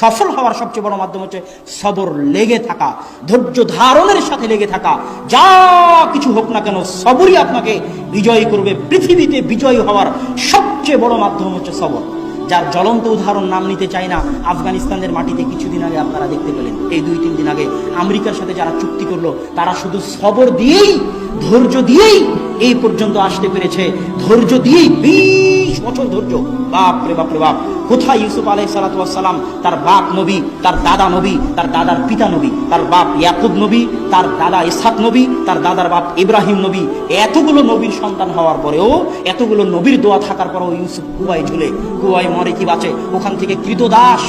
সফল হওয়ার সবচেয়ে বড় মাধ্যম হচ্ছে সবর লেগে থাকা, ধৈর্য ধারণের সাথে লেগে থাকা। যা কিছু হোক না কেন, সবরই আপনাকে বিজয়ী করবে। পৃথিবীতে বিজয়ী হওয়ার সবচেয়ে বড় মাধ্যম হচ্ছে সবর। যার জ্বলন্ত উদাহরণ নাম নিতে চাই না, আফগানিস্তানের মাটিতে কিছুদিন আগে আপনারা দেখতে পেলেন। এই দুই তিন দিন আগে আমেরিকার সাথে যারা চুক্তি করল, তারা শুধু সবর দিয়েই, ধৈর্য দিয়েই এই পর্যন্ত আসতে পেরেছে। ধৈর্য দিয়েই, বিশ বছর ধৈর্য। বাপ রে বাপ রে, বাপ। কোথায় ইউসুফ আলাই সালাতাম তার বাপ নবী, তার দাদা নবী, তার দাদার পিতা নবী, তার বাপ ইয়াকুব নবী, তার দাদা ইসাক নবী, তার দাদার বাপ ইব্রাহিম নবী। এতগুলো নবীর সন্তান হওয়ার পরেও, এতগুলো নবীর দোয়া থাকার পরেও ইউসুফ কুয়ায় ঝুলে, কুয়ায় মরে কি বাঁচে? ওখান থেকে কৃতদাস,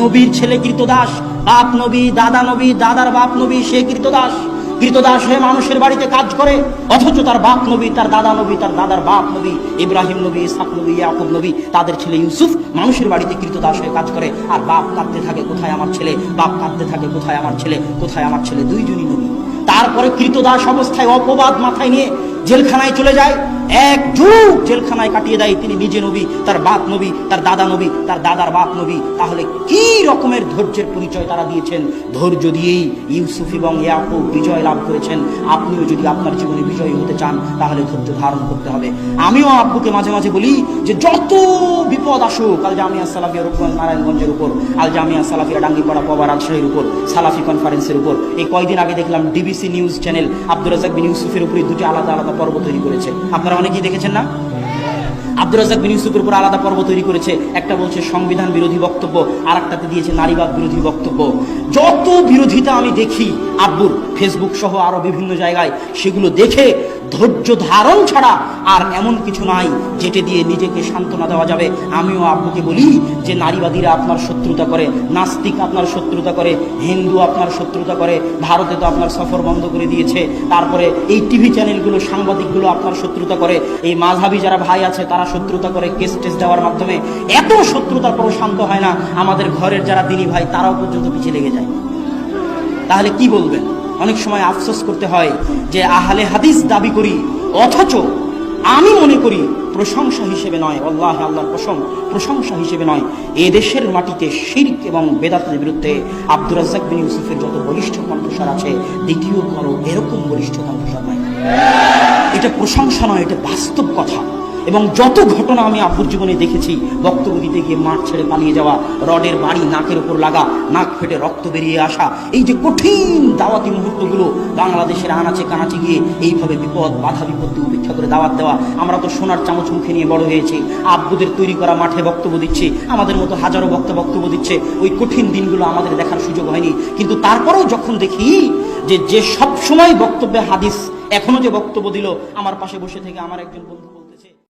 নবীর ছেলে কৃতদাস, বাপ নবী, দাদা নবী, দাদার বাপ নবী, সে কৃতদাস। কৃতদাস হয়ে মানুষের বাড়িতে কাজ করে, অথচ তার বাপ নবী, তার দাদা নবী, তার দাদার বাপ নবী, ইব্রাহিম নবী ইসাক নবী, ইয়াকুব নবী, তাদের ছেলে ইউসুফ মানুষের বাড়িতে কৃতদাস হয়ে কাজ করে, আর বাপ কাঁদতে থাকে, কোথায় আমার ছেলে? বাপ কাঁদতে থাকে, কোথায় আমার ছেলে? কোথায় আমার ছেলে? দুইজনই নবী। তারপরে কৃতদাস অবস্থায় অপবাদ মাথায় নিয়ে জেলখানায় চলে যায়, এক যুগ জেলখানায় কাটিয়ে দেয় তিনি নিজে নবী, তার বাপ নবী, তার দাদা নবী, তার দাদার বাপ নবী। তাহলে কি রকমের ধৈর্যের পরিচয় তারা দিয়েছেন? ধৈর্য দিয়েই ইউসুফ এবং ইয়াকুব বিজয় লাভ করেছেন। আপনিও যদি আপনার জীবনে বিজয়ী হতে চান, তাহলে ধৈর্য ধারণ করতে হবে। আমিও আব্বুকে মাঝে মাঝে বলি যে, যত বিপদ আসুক, আল জামিয়া সালাফিয়া রূপগঞ্জ নারায়ণগঞ্জের উপর, আল জামিয়া সালাফিয়া ডাঙ্গিপাড়া পবা রাজশাহীর উপর, সালাফি কনফারেন্সের উপর। এই কয়দিন আগে দেখলাম DBC news channel Abdul Razzak bin ইউসুফের উপরে দুটি আলাদা আলাদা পর্ব তৈরি করেছে। আপনারা অনেকেই দেখেছেন না? আব্দুর রাজাক বিন ইউসুফের উপর আলাদা পর্ব তৈরি করেছে। একটা বলছে সংবিধান বিরোধী বক্তব্য আর একটাতে দিয়েছে নারীবাদ বিরোধী বক্তব্য। যত বিরোধিতা আমি দেখি আব্বুর ফেসবুক সহ আরও বিভিন্ন জায়গায় সেগুলো দেখে ধৈর্য ধারণ ছাড়া আর এমন কিছু নাই যেটা দিয়ে নিজেকে সান্ত্বনা দেওয়া যাবে। আমিও আব্বুকে বলি যে নারীবাদীরা আপনার শত্রুতা করে, নাস্তিক আপনার শত্রুতা করে, হিন্দু আপনার শত্রুতা করে, ভারতে তো আপনার সফর বন্ধ করে দিয়েছে, তারপরে এই টিভি চ্যানেলগুলো, সাংবাদিকগুলো আপনার শত্রুতা করে, এই মাঝহাবি যারা ভাই আছে তারা শত্রুতা করে কেস টেস দেওয়ার মাধ্যমে। এত শত্রুতার পরও শান্ত হয় না, আমাদের ঘরের যারা দিনী ভাই তারাও পর্যন্ত পিছিয়ে লেগে যায়। তাহলে কি বলবেন? অনেক সময় আফসোস করতে হয় যে আহলে হাদিস দাবি করি, অথচ আমি মনে করি প্রশংসা হিসেবে নয়, আল্লাহ আল্লাহর কসম, প্রশংসা হিসেবে নয়। এ দেশের মাটিতে শির্ক এবং বেদাতের বিরুদ্ধে আব্দুর রাজ্জাক বিন ইউসুফের যত বলিষ্ঠ কণ্ঠস্বর আছে, দ্বিতীয় কারও এরকম বলিষ্ঠ কণ্ঠস্বর নাই। এটা প্রশংসা নয়, এটা বাস্তব কথা। এবং যত ঘটনা আমি আব্বুর জীবনে দেখেছি, বক্তব্য দিতে গিয়ে মাঠ ছেড়ে পালিয়ে যাওয়া, রডের বাড়ি নাকের উপর লাগা, নাক ফেটে রক্ত বেরিয়ে আসা, এই যে কঠিন দাওয়াতি মুহূর্তগুলো বাংলাদেশের আনাচে কানাচে গিয়ে এইভাবে বিপদ, বাধা, বিপত্তি উপেক্ষা করে দাওয়াত দেওয়া, আমরা তো সোনার চামচ মুখে নিয়ে বড় হয়েছি। আব্বুদের তৈরি করা মাঠে বক্তব্য দিচ্ছি, আমাদের মতো হাজারো বক্তা বক্তব্য দিচ্ছে, ওই কঠিন দিনগুলো আমাদের দেখার সুযোগ হয়নি। কিন্তু তারপরেও যখন দেখি যে যে সব সময় বক্তব্যে হাদিস, এখনও যে বক্তব্য দিল, আমার পাশে বসে থেকে আমার একজন বন্ধু